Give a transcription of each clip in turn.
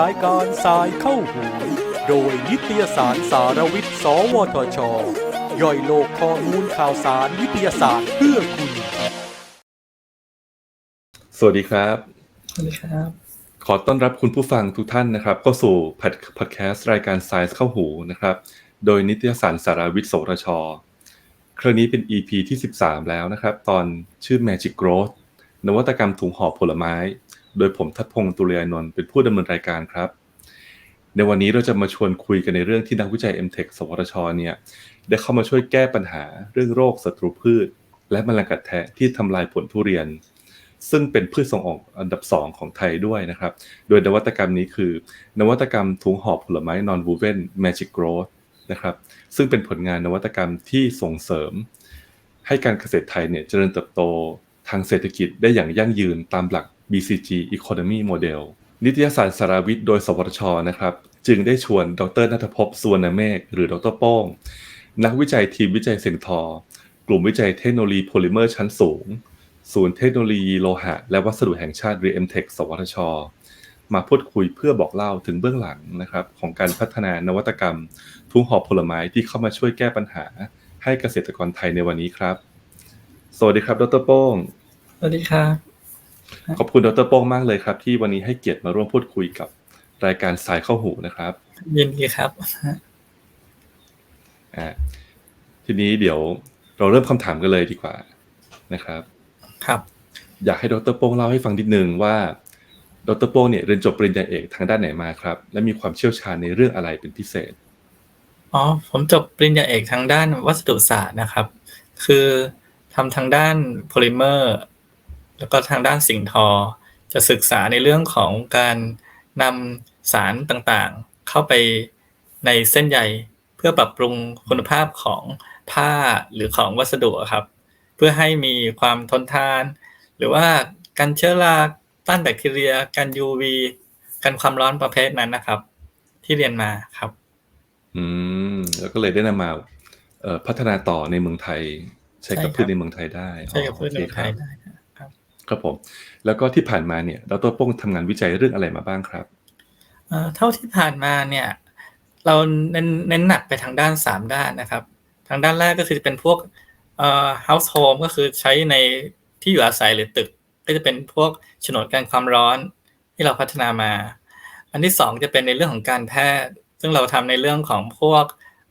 รายการสายเข้าหู โดยนิตยสารสารวิทย์ สวทช ย่อยโลกข้อมูลข่าวสารวิทยาศาสตร์เพื่อคุณ สวัสดีครับ สวัสดีครับ ขอต้อนรับคุณผู้ฟังทุกท่านนะครับเข้าสู่พอดแคสต์รายการ Science เข้าหูนะครับ โดยนิตยสารสารวิทย์ สวทช ครั้งนี้เป็น EP ที่ 13 แล้วนะครับ ตอนชื่อ Magic Growth นวัตกรรมถุงห่อผลไม้ โดยผมทัดพงศ์ตุเรียนนท์เป็นผู้ดำเนินรายการครับ ในวันนี้เราจะมาชวนคุยกันในเรื่องที่นักวิจัย MTech สวทชเนี่ยได้เข้ามาช่วยแก้ปัญหาเรื่องโรคศัตรูพืช และแมลงกัดแทะที่ทำลายผลทุเรียน ซึ่งเป็นพืชส่งออกอันดับ2ของไทยด้วยนะครับ โดยนวัตกรรมนี้คือ นวัตกรรมถุงห่อผลไม้ non woven magic growth นะครับซึ่งเป็นผลงานนวัตกรรมที่ส่งเสริม ให้การเกษตรไทยเนี่ยเจริญเติบโต ทางเศรษฐกิจได้อย่างยั่งยืนตามหลัก BCG Economy Model นิตยสารสารวิทย์โดย สวทชนะครับ จึงได้ชวนดรนัทภพสุวรรณเมฆหรือดรโป้ง นักวิจัยทีมวิจัยเซงทอกลุ่มวิจัยเทคโนโลยีโพลิเมอร์ชั้นสูง ศูนย์เทคโนโลยีโลหะ และวัสดุแห่งชาติหรือ MTech สวทช มาพูดคุยเพื่อบอกเล่าถึงเบื้องหลังนะครับของการพัฒนานวัตกรรม ทุ่งหอบผลไม้ที่เข้ามาช่วยแก้ปัญหาให้เกษตรกรไทยในวันนี้ครับ สวัสดีครับ ดรโป้ง สวัสดีครับ ขอบคุณ ดรโป้งมากเลยครับ ที่วันนี้ให้เกียรติมาร่วมพูดคุยกับรายการสายเข้าหูนะครับ ยินดีครับอ่าทีนี้เดี๋ยวเราเริ่มคำถามกันเลยดีกว่านะครับ ครับ อยากให้ดรโป้งเล่าให้ฟังนิดนึงว่า ดรโป้งเนี่ยเรียนจบปริญญาเอกทางด้านไหนมาครับ และมีความเชี่ยวชาญในเรื่องอะไรเป็นพิเศษ อ๋อ ผมจบปริญญาเอกทางด้านวัสดุศาสตร์นะครับ คือ ทำทางด้านโพลิเมอร์แล้วก็ทางด้านสิ่งทอ จะศึกษาในเรื่องของการนำสารต่างๆ เข้าไปในเส้นใยเพื่อปรับปรุงคุณภาพของผ้าหรือของวัสดุครับ เพื่อให้มีความทนทาน หรือว่ากันเชื้อราต้านแบคทีเรียกัน UV กันความร้อนประเภทนั้นนะครับ ที่เรียนมาครับ อืมแล้วก็เลยได้นำมาพัฒนาต่อในเมืองไทย ใช้กับใช่ครับพืชในเมืองไทยได้ใช่กับพืชในโอเคไทยครับได้ครับครับผมแล้วก็ที่ผ่านมาเนี่ยดรโป้งทำงานวิจัยเรื่องอะไรมาบ้างครับเอ่อเท่าที่ผ่านมาเนี่ย เราเน้นเน้นหนักไปทางด้านสามด้านนะครับ ทางด้านแรกก็คือจะเป็นพวกเอ่อ household ก็คือใช้ในที่อยู่อาศัยหรือตึก ก็จะเป็นพวกโฉนดการความร้อนที่เราพัฒนามา อันที่สองจะเป็นในเรื่องของการแพทย์ ซึ่งเราทำในเรื่องของพวก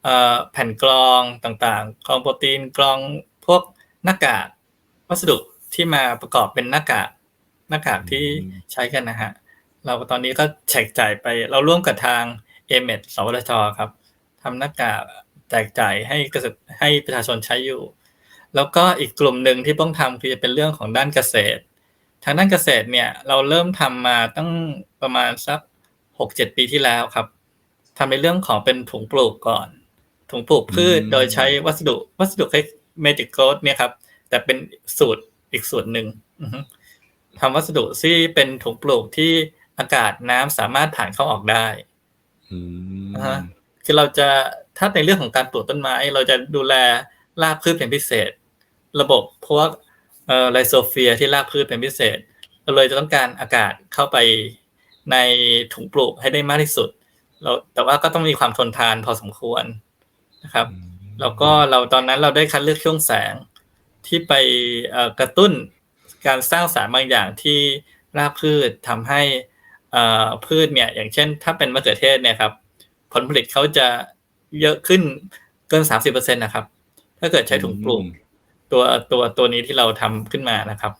เอ่อแผ่นกรองต่างๆ กรองโปรตีนกรอง พวกหน้ากากวัสดุที่มาประกอบเป็นหน้ากากหน้ากากที่อืมใช้กันนะฮะเราตอนนี้ก็แจกจ่ายไปเราร่วมกับทางเอเมดสวทชครับทำหน้ากากแจกจ่ายให้เกษตรให้ประชาชนใช้อยู่ แล้วก็อีกกลุ่มหนึ่งที่ต้องทำคือจะเป็นเรื่องของด้านเกษตร ทางด้านเกษตรเนี่ยเราเริ่มทำมาตั้งประมาณสักหกเจ็ดปีที่แล้วครับทำในเรื่องของเป็นถุงปลูกก่อน ถุงปลูกพืชอืมโดยใช้วัสดุวัสดุ คล้ายเมจิกโกดเนี่ยครับ แต่เป็นสูตรอีกสูตรหนึ่งอือฮึทำวัสดุที่เป็นถุงปลูกที่อากาศน้ำสามารถผ่านเข้าออกได้อืมอ่าฮะคือเราจะถ้าในเรื่องของการปลูกต้นไม้ เราจะดูแลรากพืชเป็นพิเศษ ระบบพวกเอ่อไลโซเฟียที่รากพืชเป็นพิเศษ เราเลยจะต้องการอากาศเข้าไปในถุงปลูกให้ได้มากที่สุดเราแต่ว่าก็ต้องมีความทนทานพอสมควรนะครับ แล้วก็เราตอนนั้นเราได้คัดเลือกช่วงแสงที่ไปเอ่อกระตุ้นการสร้างสารบางอย่างที่รากพืชทำให้เอ่อพืชเนี่ยอย่างเช่น ถ้าเป็นมะเขือเทศเนี่ยครับ ผลผลิตเขาจะเยอะขึ้นเกินสามสิบเปอร์เซ็นนะครับ ถ้าเกิดใช้ถุงปลูกตัวตัวตัวนี้ที่เราทำขึ้นมานะครับ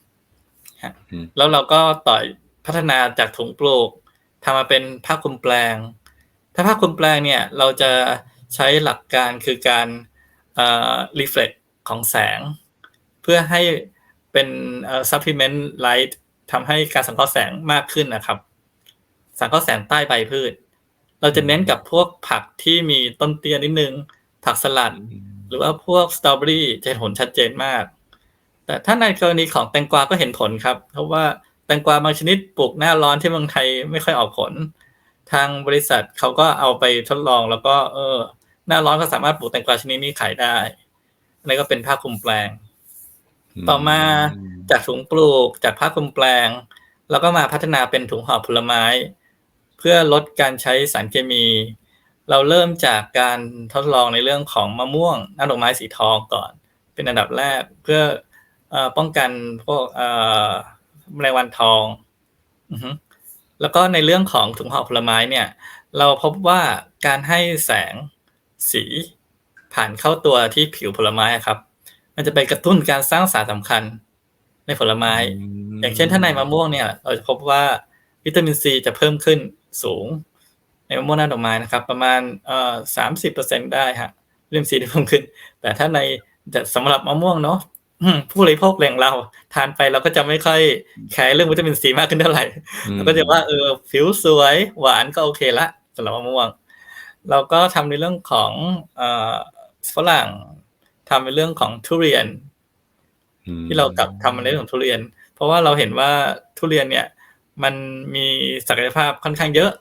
ฮะอืมแล้วเราก็ต่อยพัฒนาจากถุงปลูกทำมาเป็นผ้าคลุมแปลง ถ้าผ้าคลุมแปลงเนี่ย เราจะ ใช้หลักการคือการเอ่อ reflect ของแสง เพื่อให้เป็นเอ่อ supplement light ทำให้การสังเคราะห์แสงมากขึ้นนะครับ สังเคราะห์แสงใต้ใบพืช เราจะเน้นกับพวกผักที่มีต้นเตี้ยนิดนึง ผักสลัด หรือว่าพวกสตรอเบอรี่จะเห็นผลชัดเจนมาก แต่ถ้าในกรณีของแตงกวาก็เห็นผลครับ เพราะว่าแตงกวาบางชนิดปลูกหน้าร้อนที่เมืองไทยไม่ค่อยออกผล ทางบริษัทเขาก็เอาไปทดลองแล้วก็เออ หน้าร้อนก็สามารถปลูกแตงกวาชนิดนี้ขายได้อันนี้ก็เป็นผ้าคลุมแปลง ต่อมาจากถุงปลูกจากผ้าคลุมแปลง แล้วก็มาพัฒนาเป็นถุงห่อผลไม้ เพื่อลดการใช้สารเคมี เราเริ่มจากการทดลองในเรื่องของมะม่วงน้ำดอกไม้สีทองก่อน เป็นอันดับแรกเพื่อเอ่อป้องกันพวกเอ่อแมลงวันทองอือฮึแล้วก็ในเรื่องของถุงห่อผลไม้เนี่ย เราพบว่าการให้แสง สีผ่านเข้าตัวที่ผิวผลไม้อะครับ มันจะไปกระตุ้นการสร้างสารสำคัญ ในผลไม้ อย่างเช่นถ้าในมะม่วงเนี่ย เราจะพบว่าวิตามินซีจะเพิ่มขึ้นสูง ในมะม่วงหน้าดอกไม้นะครับ ประมาณเอ่อสามสิบเปอร์เซ็นได้ฮะวิตามินซีที่เพิ่มขึ้น แต่ถ้าในแต่สำหรับมะม่วงเนาะอืมผู้บริโภคแหล่งเรา ทานไปเราก็จะไม่ค่อยแคร์เรื่องวิตามินซีมากขึ้นเท่าไหร่เราก็จะว่าเออผิวสวยหวานก็โอเคละสำหรับมะม่วง เราก็ทำในเรื่องของเอ่อฝรั่งทำในเรื่องของทุเรียน ที่เรากลับทำในเรื่องของทุเรียน เพราะว่าเราเห็นว่าทุเรียนเนี่ย มันมีศักยภาพค่อนข้างเยอะ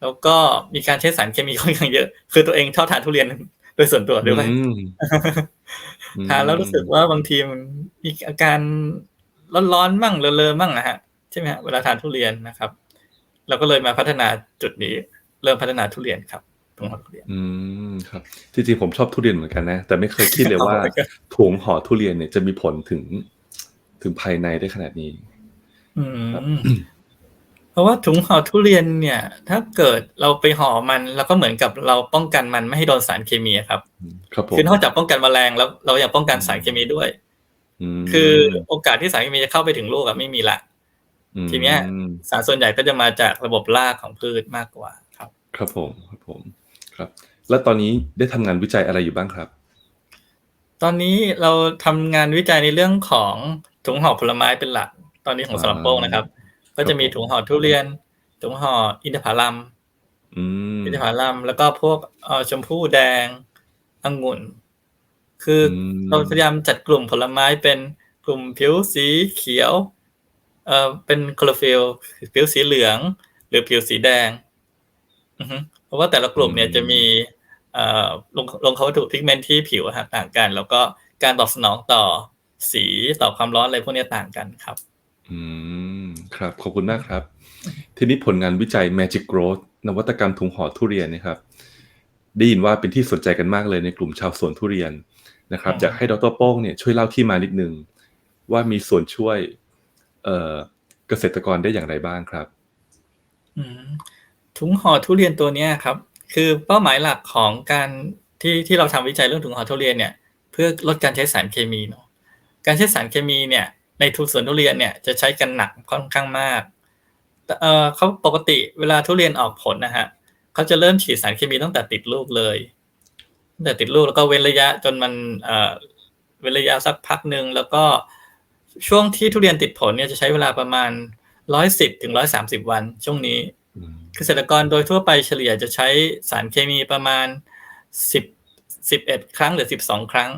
แล้วก็มีการใช้สารเคมีค่อนข้างเยอะ คือตัวเองชอบทานทุเรียนโดยส่วนตัวด้วยอืมทานแล้วรู้สึกว่าบางทีมันมีอาการร้อนๆมั่งเลอะๆมั่งนะฮะใช่ไหมฮะเวลาทานทุเรียนนะครับ เราก็เลยมาพัฒนาจุดนี้ เริ่มพัฒนาทุเรียนครับ ถุงห่อทุเรียน อืมครับ จริงๆผมชอบทุเรียนเหมือนกันนะ แต่ไม่เคยคิดเลยว่าถุงห่อทุเรียนเนี่ยจะมีผลถึงถึงภายในได้ขนาดนี้ อืมเพราะว่าถุงห่อทุเรียนเนี่ย ถ้าเกิดเราไปห่อมันแล้วก็เหมือนกับเราป้องกันมันไม่ให้โดนสารเคมีอะครับ ครับผมคือนอกจากป้องกันแมลงแล้วเรายังป้องกันสารเคมีด้วยมคือโอกาสที่สารเคมีจะเข้าไปถึงลูกอะไม่มีละมทีเนี้ยสารส่วนใหญ่ก็จะมาจากระบบรากของพืชมากกว่าครับ ครับผมครับผม ครับ แล้วตอนนี้ได้ทำงานวิจัยอะไรอยู่บ้างครับ ตอนนี้เราทำงานวิจัยในเรื่องของถุงห่อผลไม้เป็นหลัก ตอนนี้ของสลัมโป้งนะครับก็จะมีถุงห่อทุเรียน ถุงห่ออินทผลัม อืม อินทผลัมแล้วก็พวกเอ่อชมพู่แดงองุ่น คืออมเราพยายามจัดกลุ่มผลไม้เป็นกลุ่มผิวสีเขียวเอ่อเป็นคลอโรฟิลผิวสีเหลือง หรือผิวสีแดงอือฮึ เพราะว่าแต่ละกลุ่มเนี่ยจะมีเอ่อลงลงเขาวัตถุพิกเมนต์ที่ผิวอะฮะต่างกัน แล้วก็การตอบสนองต่อสีต่อความร้อนอะไรพวกเนี้ยต่างกันครับ อืมครับ ขอบคุณมากครับ ทีนี้ผลงานวิจัย Magic Growth นวัตกรรมถุงห่อทุเรียนนะครับ ได้ยินว่าเป็นที่สนใจกันมากเลยในกลุ่มชาวสวนทุเรียนนะครับอืมอยากให้ดรโป้งเนี่ยช่วยเล่าที่มานิดนึง ว่ามีส่วนช่วยเอ่อเกษตรกรได้อย่างไรบ้างครับ อืม ถุงห่อทุเรียนตัวนี้ครับ คือเป้าหมายหลักของการที่ที่เราทำวิจัยเรื่องถุงห่อทุเรียนเนี่ย เพื่อลดการใช้สารเคมีเนาะการใช้สารเคมีเนี่ย ในทุสวนทุเรียนเนี่ยจะใช้กันหนักค่อนข้างมากเออเขาปกติเวลาทุเรียนออกผลนะฮะเขาจะเริ่มฉีดสารเคมีตั้งแต่ติดลูกเลยตั้งแต่ติดลูกแล้วก็เว้นระยะจนมันเออเว้นระยะสักพักหนึ่งแล้วก็ช่วงที่ทุเรียนติดผลเนี่ยจะใช้เวลาประมาณร้อยสิบถึงร้อยสามสิบวันช่วงนี้ เกษตรกรโดยทั่วไปเฉลี่ยจะใช้สารเคมีประมาณสิบสิบเอ็ดครั้งหรือสิบสองครั้ง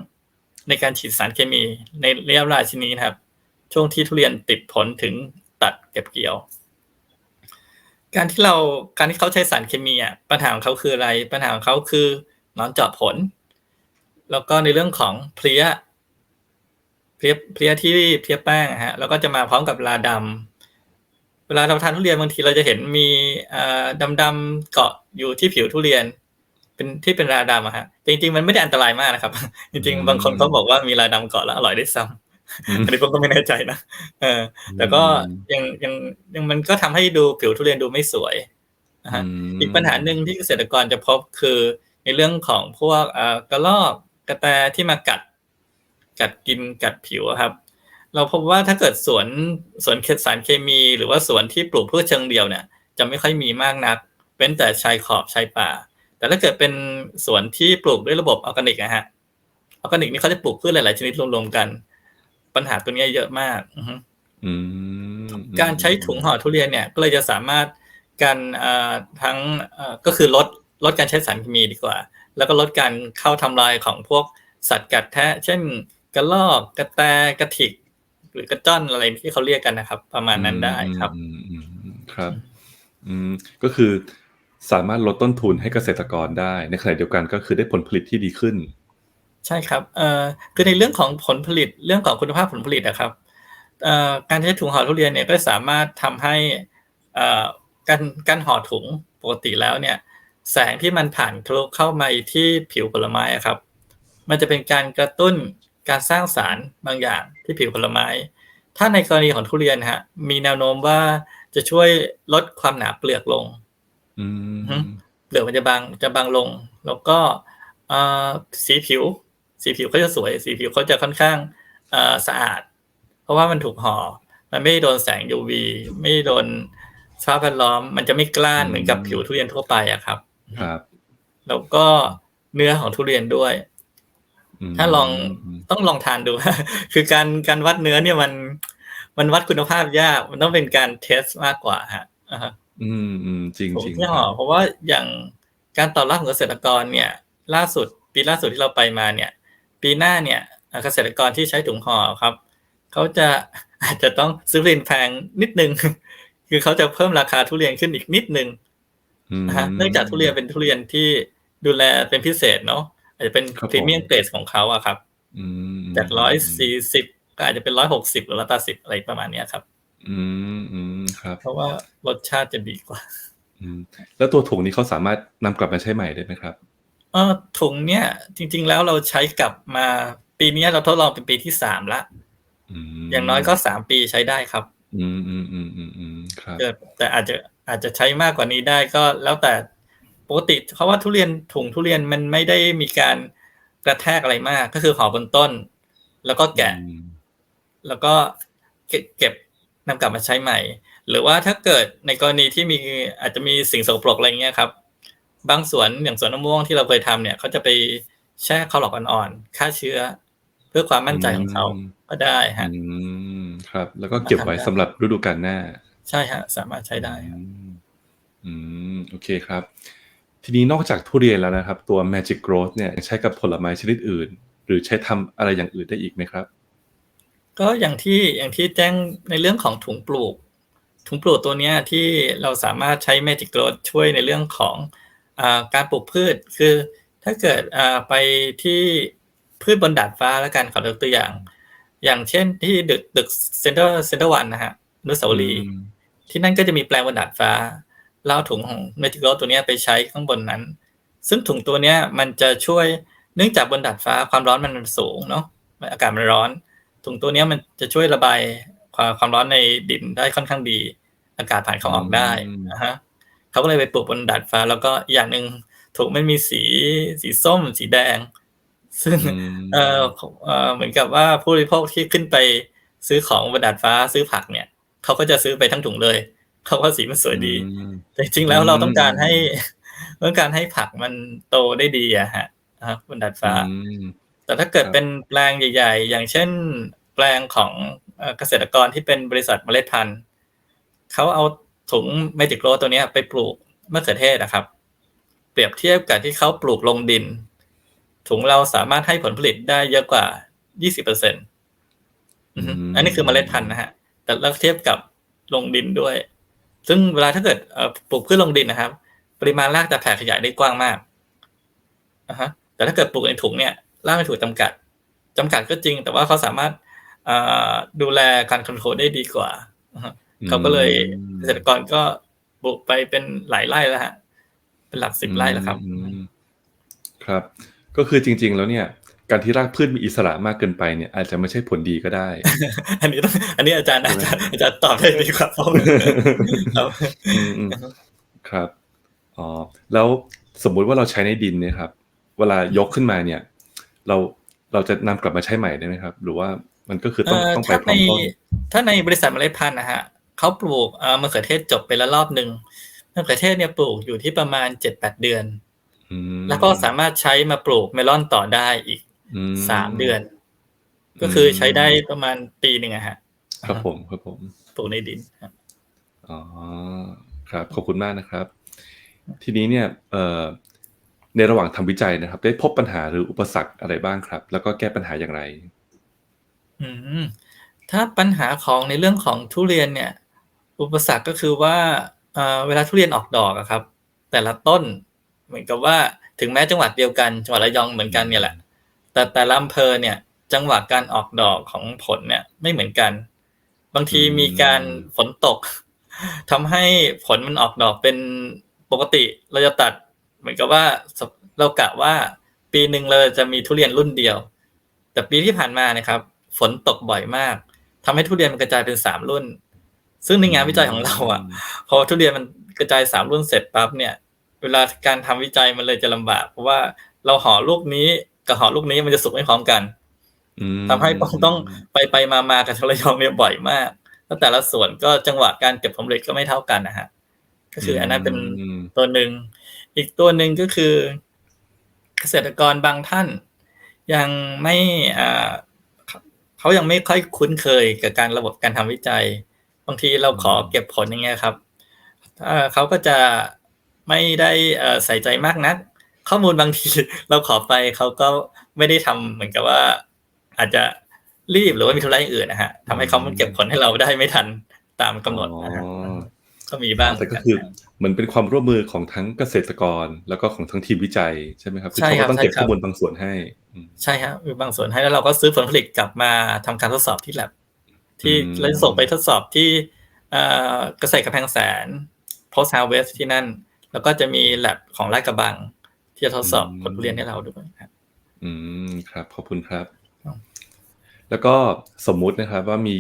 ในการฉีดสารเคมีในระยะเวลาชนนี้นะครับ ช่วงที่ทุเรียนติดผลถึงตัดเก็บเกี่ยว การที่เราการที่เขาใช้สารเคมีอะปัญหาของเขาคืออะไร ปัญหาของเขาคือนอนเจาะผล แล้วก็ในเรื่องของเพลี้ยเพลี้ยเพลี้ยที่เพลี้ยแป้งฮะแล้วก็จะมาพร้อมกับราดำ เวลาเราทานทุเรียนบางทีเราจะเห็นมีดำดำๆเกาะอยู่ที่ผิวทุเรียน เป็นที่เป็นราดำอะฮะจริง ๆ มันไม่ได้อันตรายมากนะครับ จริง ๆ บางคนเขาบอกว่ามีราดำเกาะแล้วอร่อยได้ซ้ำอืมอันนี้ผมก็ไม่แน่ใจนะเออ แต่ก็ยังยังยังมันก็ทำให้ดูผิวทุเรียนดูไม่สวยนะฮะมอีกปัญหาหนึ่งที่เกษตรกรจะพบคือในเรื่องของพวกเอ่อกระรอกกระแตที่มากัด กัดกินกัดผิวอะครับ เราพบว่าถ้าเกิดสวนสวนเคสารเคมีหรือว่าสวนที่ปลูกพืชเชิงเดียวเนี่ย จะไม่ค่อยมีมากนักเว้นแต่ชายขอบชายป่า แต่ถ้าเกิดเป็นสวนที่ปลูกด้วยระบบออร์แกนิกนะฮะออร์แกนิกนี่เขาจะปลูกพืชหลาย ๆ ชนิดรวมๆกัน ปัญหาตัวเนี้ยเยอะมากอือฮึอืมการใช้ถุงห่อทุเรียนเนี่ย ก็เลยจะสามารถการเอ่อทั้งเอ่อก็คือลดลดการใช้สารเคมีดีกว่า แล้วก็ลดการเข้าทำลายของพวกสัตว์กัดแทะ เช่นกระรอกกระแตกระถิก หรือกระจ้อนอะไรที่เขาเรียกกันนะครับ ประมาณนั้นได้ครับอืมอืมอืมครับ อืมก็คือสามารถลดต้นทุนให้เกษตรกรได้ ในขณะเดียวกันก็คือได้ผลผลิตที่ดีขึ้น ใช่ครับเอ่อคือในเรื่องของผลผลิตเรื่องของคุณภาพผลผลิตนะครับเอ่อการใช้ถุงห่อทุเรียนเนี่ยก็สามารถทำให้เอ่อการการห่อถุงปกติแล้วเนี่ย แสงที่มันผ่านทะลุเข้ามาที่ผิวผลไม้อะครับ มันจะเป็นการกระตุ้น การสร้างสารบางอย่างที่ผิวผลไม้ ถ้าในกรณีของทุเรียนฮะ มีแนวโน้มว่าจะช่วยลดความหนาเปลือกลงอืมอืมเปลือกมันจะบางจะบางลง แล้วก็เอ่อสีผิว สีผิวเขาจะสวย สีผิวเขาจะค่อนข้างเอ่อสะอาด เพราะว่ามันถูกห่อ มันไม่โดนแสง UV ไม่โดนสภาพแวดล้อม มันจะไม่กล้านเหมือนกับผิวทุเรียนทั่วไปอะครับ ครับ แล้วก็เนื้อของทุเรียนด้วยม ถ้าลองมต้องลองทานดูคือการการวัดเนื้อเนี่ยมันมันวัดคุณภาพยาก มันต้องเป็นการเทสมากกว่าฮะอ่าฮะอืมอืมจริงผมจริงที่ห่อเพราะว่าอย่างการตอบรับของเกษตรกรเนี่ย ล่าสุดปีล่าสุดที่เราไปมาเนี่ย ปีหน้าเนี่ยเอ่อเกษตรกรที่ใช้ถุงห่อครับเขาจะอาจจะต้องซื้อทุเรียนแพงนิดนึง คือเขาจะเพิ่มราคาทุเรียนขึ้นอีกนิดนึงอืมนะฮะเนื่องจากทุเรียนเป็นทุเรียนที่ดูแลเป็นพิเศษเนาะ อาจจะเป็นครับผมพรีเมียมเกรดของเขาอะครับอืมจากร้อยสี่สิบก็อาจจะเป็นร้อยหกสิบหรือร้อยแปดสิบอะไรประมาณเนี้ยครับ อืมอืมครับ เพราะว่ารสชาติจะดีกว่า อืม แล้วตัวถุงนี้เขาสามารถนำกลับมาใช้ใหม่ได้ไหมครับเออถุงเนี่ยจริง ๆ แล้วเราใช้กลับมาปีเนี้ยเราทดลองเป็นปีที่สามละอืมอย่างน้อยก็สามปีใช้ได้ครับ อืมอืมอืมอืมอืมครับแต่แต่อาจจะอาจจะใช้มากกว่านี้ได้ก็แล้วแต่ ปกติเพราะว่าทุเรียนถุงทุเรียนมันไม่ได้มีการกระแทกอะไรมาก ก็คือห่อบนต้น แล้วก็แกะอืมแล้วก็เก็บเก็บนำกลับมาใช้ใหม่ หรือว่าถ้าเกิดในกรณีที่มีอาจจะมีสิ่งสกปรกอะไรเงี้ยครับ บางสวนอย่างสวนมะม่วงที่เราเคยทำเนี่ยเขาจะไปแช่คาร์ลอกอ่อนๆฆ่าเชื้อ เพื่อความมั่นใจของเขาก็ได้ฮะอืมครับ แล้วก็เก็บไว้สำหรับฤดูกาลหน้า ใช่ฮะ สามารถใช้ได้ครับอืมอืมโอเคครับ ทีนี้นอกจากทุเรียนแล้วนะครับ ตัว Magic Growth เนี่ยยังใช้กับผลไม้ชนิดอื่น หรือใช้ทำอะไรอย่างอื่นได้อีกไหมครับ ก็อย่างที่อย่างที่แจ้งในเรื่องของถุงปลูก ถุงปลูกตัวเนี้ยที่เราสามารถใช้ Magic Growth ช่วยในเรื่องของอาการปลูกพืช คือถ้าเกิดอ่าไปที่พืชบนดาดฟ้าแล้วกันขอยกตัวอย่าง อย่างเช่นที่ดึกตึกเซ็นเตอร์เซ็นเตอร์วันนะฮะอนุสาวรีย์อืมที่นั่นก็จะมีแปลงบนดาดฟ้า แล้วเอาถุงของ Magic Growth ตัวเนี้ยไปใช้ข้างบนนั้น ซึ่งถุงตัวเนี้ยมันจะช่วยเนื่องจากบนดาดฟ้าความร้อนมันสูงเนาะอากาศมันร้อน ถุงตัวเนี้ยมันจะช่วยระบายความความร้อนในดินได้ค่อนข้างดี อากาศผ่านเข้าออกได้นะฮะเขาก็เลยไปปลูกบนดาดฟ้า แล้วก็อย่างหนึ่งถุงมันมีสีสีส้ม สีแดง ซึ่งมเออเออเหมือนกับว่าผู้บริโภคที่ขึ้นไปซื้อของบนดาดฟ้าซื้อผักเนี่ยเขาก็จะซื้อไปทั้งถุงเลย เขาว่าสีมันสวยดีอืมแต่จริงๆแล้วอืมเราต้องการให้ต้องการให้ผักมันโตได้ดีอะฮะนะครับบนดาดฟ้าอืมแต่ถ้าเกิดครับเป็นแปลงใหญ่ ๆ อย่างเช่น แปลงของเอ่อเกษตรกรที่เป็นบริษัทเมล็ดพันธุ์เขาเอาถุงเมจิกโรตัวเนี้ยไปปลูกมะเขือเทศนะครับ เปรียบเทียบกับที่เขาปลูกลงดิน ถุงเราสามารถให้ผลผลิตได้เยอะกว่า 20%อร์เซ็นต์อันนี้คือเมล็ดพันธุ์นะฮะ แต่เราเทียบกับลงดินด้วย ซึ่งเวลาถ้าเกิดเอ่อปลูกพืชลงดินนะครับ ปริมาณรากจะแผ่ขยายได้กว้างมากอ่าฮะแต่ถ้าเกิดปลูกในถุงเนี่ยรากไม่ถูกจำกัดจำกัดก็จริง แต่ว่าเขาสามารถอ่าดูแลการคอนโทรลได้ดีกว่าอ่าฮะเขาก็เลยเกษตรกรก็ปลูกไปเป็นหลายไร่แล้วฮะเป็นหลักสิบไร่แล้วครับอืมครับ ก็คือจริง ๆ แล้วเนี่ย การที่รากพืชมีอิสระมากเกินไปเนี่ยอาจจะไม่ใช่ผลดีก็ได้ อันนี้ต้องอันนี้อาจารย์อาจารย์อาจารย์ตอบได้ดีกว่าผมครับอืมอืมครับอ๋อแล้วสมมุติว่าเราใช้ในดินเนี่ยครับ เวลายกขึ้นมาเนี่ย เราเราจะนำกลับมาใช้ใหม่ได้ไหมครับ หรือว่ามันก็คือต้องเอ่อต้องไปถ้าพร้ในอมต้นถ้าในบริษัทเมล็ดพันธุ์นะฮะเขาปลูกเอ่อมะเขือเทศจบไปแล้วรอบหนึ่งมะเขือเทศเนี่ยปลูกอยู่ที่ประมาณเจ็ดแปดเดือนอืมแล้วก็สามารถใช้มาปลูกเมลอนต่อได้อีกอื สามเดือน ก็คือใช้ได้ประมาณปีหนึ่งอะฮะ ครับผมครับผมปลูกในดินครับอ๋อครับ ขอบคุณมากนะครับ ทีนี้เนี่ยเอ่อในระหว่างทำวิจัยนะครับ ได้พบปัญหาหรืออุปสรรคอะไรบ้างครับ แล้วก็แก้ปัญหาอย่างไร อืมถ้าปัญหาของในเรื่องของทุเรียนเนี่ย อุปสรรคก็คือว่าเอ่อเวลาทุเรียนออกดอกอะครับ แต่ละต้น เหมือนกับว่าถึงแม้จังหวัดเดียวกันจังหวัดระยองเหมือนกันเนี่ยแหละ แต่แต่ละอำเภอเนี่ย จังหวะการออกดอกของผลเนี่ยไม่เหมือนกัน บางทีมีการฝนตกทำให้ผลมันออกดอกเป็นปกติเราจะตัด เหมือนกับว่าเรากะว่าปีหนึ่งเราจะมีทุเรียนรุ่นเดียว แต่ปีที่ผ่านมานะครับ ฝนตกบ่อยมากทำให้ทุเรียนมันกระจายเป็นสามรุ่น ซึ่งในงานวิจัยของเราอะพอทุเรียนมันกระจายสามรุ่นเสร็จปั๊บเนี่ย เวลาการทำวิจัยมันเลยจะลำบาก เพราะว่าเราห่อลูกนี้ กับห่อลูกนี้มันจะสุกไม่พร้อมกันอืมทำให้ต้องต้องไปไปมามากับทรยองเนี่ยบ่อยมากแล้วแต่ละส่วนก็จังหวะการเก็บผลผลิตก็ไม่เท่ากันนะฮะ ก็คืออันนั้นเป็นอืมตัวหนึ่ง อีกตัวหนึ่งก็คือ เกษตรกรบางท่าน ยังไม่อ่าเขายังไม่ค่อยคุ้นเคยกับการระบบการทำวิจัย บางทีเราขอเก็บผลอย่างเงี้ยครับอ่าเขาก็จะไม่ได้เอ่อใส่ใจมากนัก ข้อมูลบางทีเราขอไปเขาก็ไม่ได้ทำเหมือนกับว่า อาจจะรีบหรือว่ามีธุระอย่างอื่นนะฮะทำให้เขามันเก็บผลให้เราได้ไม่ทันตามกำหนดนะฮะอ๋อก็มีบ้างแต่ก็คือเหมือนเป็นความร่วมมือของทั้งเกษตรกร แล้วก็ของทั้งทีมวิจัยใช่ไหมครับคือใช่เขาครัก็บต้องเก็บใช่ครัข้บอมูลบางส่วนให้อืมใช่ครับมีบางส่วนให้แล้วเราก็ซื้อผลผลิตกลับมาทำการทดสอบที่ lab ที่อืมแล้วส่งไปทดสอบที่เอ่อเกษตรกำแพงแสน post harvest ที่นั่น แล้วก็จะมี lab ของลาดกระบัง ที่จะทดสอบผลทุเรียนให้เราด้วยครับ อืมครับ ขอบคุณครับครับ แล้วก็สมมุตินะครับว่ามี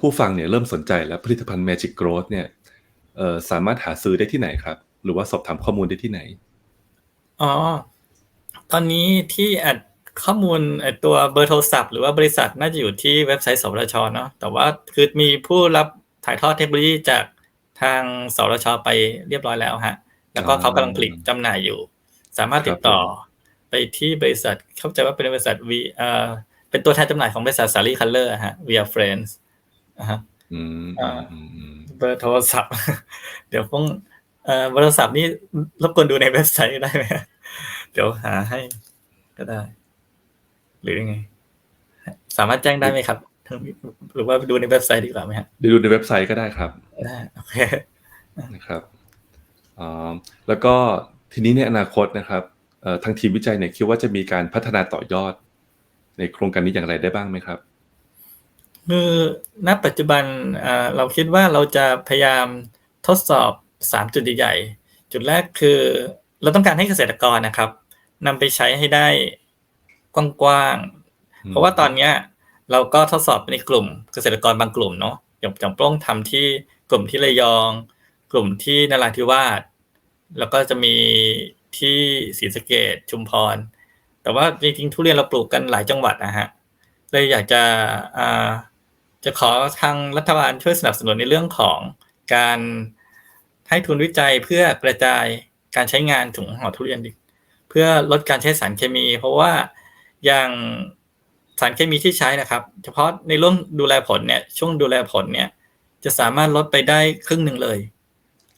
ผู้ฟังเนี่ยเริ่มสนใจแล้วผลิตภัณฑ์ Magic Growth เนี่ยเอ่อสามารถหาซื้อได้ที่ไหนครับ หรือว่าสอบถามข้อมูลได้ที่ไหน อ๋อ ตอนนี้ที่แอดข้อมูลไอ้ตัวเบอร์โทรศัพท์หรือว่าบริษัทน่าจะอยู่ที่เว็บไซต์สวทชเนาะแต่ว่าคือมีผู้รับถ่ายทอดเทคโนโลยีจากทางสวทชไปเรียบร้อยแล้วฮะ แล้วก็อ๋อเขากำลังผลิตจำหน่ายอยู่ สามารถติดต่อไปที่บริษัทเข้าใจว่าเป็นบริษัทวีเอ่อเป็นตัวแทนจำหน่ายของบริษัทสารีคัลเลอร์ฮะ via friends นะฮะอืมอ่าอืมอืมเบอร์โทรศัพท์ เดี๋ยวคงเอ่อเบอร์โทรศัพท์นี่รบกวนดูในเว็บไซต์ได้ไหมเดี๋ยวหาให้ก็ได้ หรือยังไง สามารถแจ้งได้ไหมครับหรือว่าดูในเว็บไซต์ดีกว่าไหมฮะเดี๋ยวดูในเว็บไซต์ก็ได้ครับได้โอเคนะครับอ่าแล้วก็ ทีนี้ในอนาคตนะครับเอ่อทางทีมวิจัยเนี่ยคิดว่าจะมีการพัฒนาต่อยอด ในโครงการนี้อย่างไรได้บ้างไหมครับคือณปัจจุบันเอ่อเราคิดว่าเราจะพยายามทดสอบสามจุดใหญ่ๆจุดแรกคือเราต้องการให้เกษตรกรนะครับนำไปใช้ให้ได้กว้างๆ เพราะว่าตอนเนี้ยเราก็ทดสอบในกลุ่มเกษตรกรบางกลุ่มเนาะอย่างอย่างโปร่งทำที่กลุ่มที่ระยอง กลุ่มที่นราธิวาส แล้วก็จะมีที่ศรีสะเกดชุมพร แต่ว่าจริงๆทุเรียนเราปลูกกันหลายจังหวัดนะฮะเลยอยากจะจะขอทางรัฐบาลช่วยสนับสนุนในเรื่องของการให้ทุนวิจัยเพื่อกระจายการใช้งานถุงห่อทุเรียนเพื่อลดการใช้สารเคมี เพราะว่าอย่างสารเคมีที่ใช้นะครับ เฉพาะในเรื่องดูแลผลเนี่ยช่วงดูแลผลเนี่ยจะสามารถลดไปได้ครึ่งหนึ่งเลย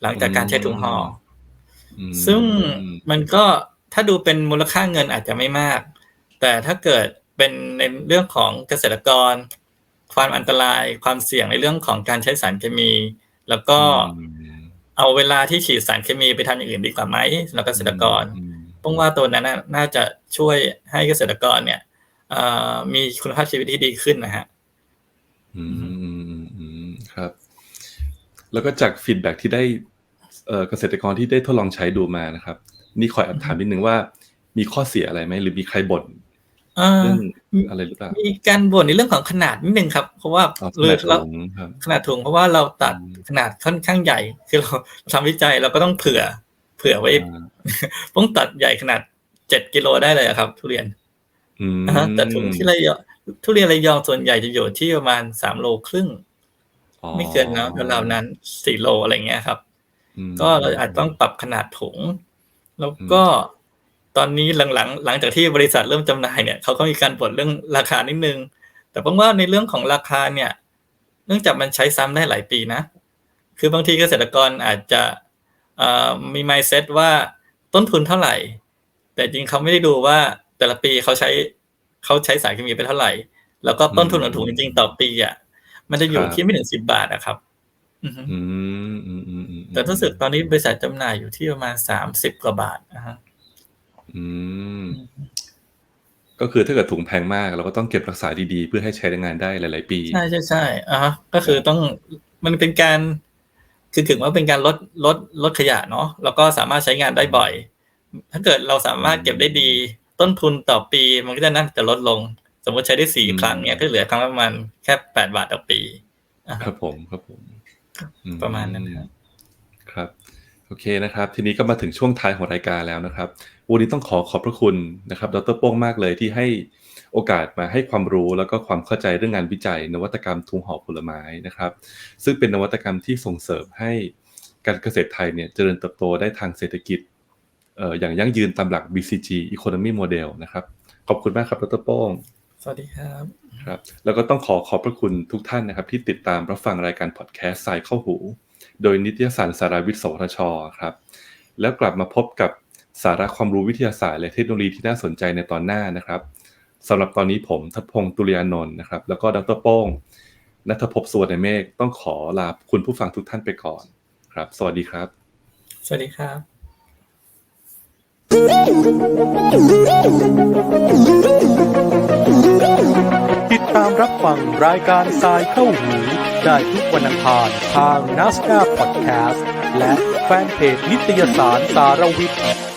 หลังจากการใช้ถุงห่อ ซึ่งมันก็ถ้าดูเป็นมูลค่าเงินอาจจะไม่มาก แต่ถ้าเกิดเป็นในเรื่องของเกษตรกร ความอันตรายความเสี่ยงในเรื่องของการใช้สารเคมี แล้วก็อืมเอาเวลาที่ฉีดสารเคมีไปทำอย่างอื่นดีกว่าไหมสำหรับเกษตรกรอืมป้งว่าตัวนั้นน่ะน่าจะช่วยให้เกษตรกรเนี่ยเอ่อมีคุณภาพชีวิตที่ดีขึ้นนะฮะอืมอืมอืมอืมครับ แล้วก็จากฟีดแบ็ที่ได้ เอ่อเกษตรกรที่ได้ทดลองใช้ดูมานะครับ นี่ขอแอบถามนิดนึงว่า มีข้อเสียอะไรไหมหรือมีใครบ่นเอ่อเรื่องอะไรหรือเปล่ามีการบ่นในเรื่องของขนาดนิดนึงครับ เพราะว่าอ๋อขหรืนาอดเราถุงครับขนาดถุงเพราะว่าเราตัดอืมขนาดค่อนข้างใหญ่ คือเราทำวิจัยเราก็ต้องเผื่อ เผื่อไว้อ่าต้องตัดใหญ่ขนาดเจ็ดกิโลได้เลยอะครับ ทุเรียนอืมนะฮะแต่ถุงที่ระยองทุเรียนระยองส่วนใหญ่จะอยู่ที่ประมาณสามโลครึ่งอ๋อไม่เกินนะราวๆนั้นสี่โลอะไรเงี้ยครับอืม ก็เราอาจต้องปรับขนาดถุง แล้วก็ตอนนี้หลังๆ หลังจากที่บริษัทเริ่มจำหน่ายเนี่ยเขาก็มีการบ่นเรื่องราคานิดนึง แต่ผมว่าในเรื่องของราคาเนี่ย เนื่องจากมันใช้ซ้ำได้หลายปีนะ คือบางทีเกษตรกรอาจจะเอ่อมี mindset ว่าต้นทุนเท่าไหร่ แต่จริงเขาไม่ได้ดูว่าแต่ละปีเขาใช้เขาใช้สารเคมีไปเท่าไหร่ แล้วก็ต้นทุนของถุงจริงๆต่อปีอะมันจะอยู่ที่ไม่ถึงสิบบาทนะครับ แต่รู้สึกตอนนี้บริษัทจำหน่ายอยู่ที่ประมาณสามสิบกว่าบาทนะฮะอืมก็คือถ้าเกิดถุงแพงมาก เราก็ต้องเก็บรักษาดีๆ เพื่อให้ใช้งานได้หลายๆปี ใช่ใช่ใช่อะฮะก็คือต้องมันเป็นการ คือถึงว่าเป็นการลดลดลดขยะเนาะแล้วก็สามารถใช้งานได้บ่อย ถ้าเกิดเราสามารถเก็บได้ดี ต้นทุนต่อปีมันก็จะน่าจะลดลง สมมติใช้ได้สี่อืมครั้งเนี่ยก็เหลือครั้งละประมาณแค่แปดบาทต่อปีอะครับผมครับผมอื ประมาณนั้นครับครับโอเคนะครับ ทีนี้ก็มาถึงช่วงท้ายของรายการแล้วนะครับ วันนี้ต้องขอขอบพระคุณนะครับ ดรโป้งมากเลยที่ให้โอกาสมาให้ความรู้แล้วก็ความเข้าใจเรื่องงานวิจัย นวัตกรรมทุงห่อผลไม้นะครับ ซึ่งเป็นนวัตกรรมที่ส่งเสริมให้การเกษตรไทยเนี่ยเจริญเติบโตได้ทางเศรษฐกิจเอ่ออย่างยั่งยืนตามหลัก BCG Economy Model นะครับ ขอบคุณมากครับดรโป้ง สวัสดีครับครับ แล้วก็ต้องขอขอบพระคุณทุกท่านนะครับ ที่ติดตามรับฟังรายการพอดแคสต์สายเข้าหู โดยนิตยสารสารวิทย์สวทชครับ แล้วกลับมาพบกับสาระความรู้วิทยาศาสตร์และเทคโนโลยีที่น่าสนใจในตอนหน้านะครับสำหรับตอนนี้ผมทัพพงศ์ตุลยานนท์นะครับ แล้วก็ดรโป้งนัทภพสวนเมฆต้องขอลาคุณผู้ฟังทุกท่านไปก่อนครับ สวัสดีครับ สวัสดีครับ ติดตามรับฟังรายการทรายเข้าหู ได้ทุกวันอังคารทางนัสดาพอดแคสต์และแฟนเพจนิตยสารสารวิทย์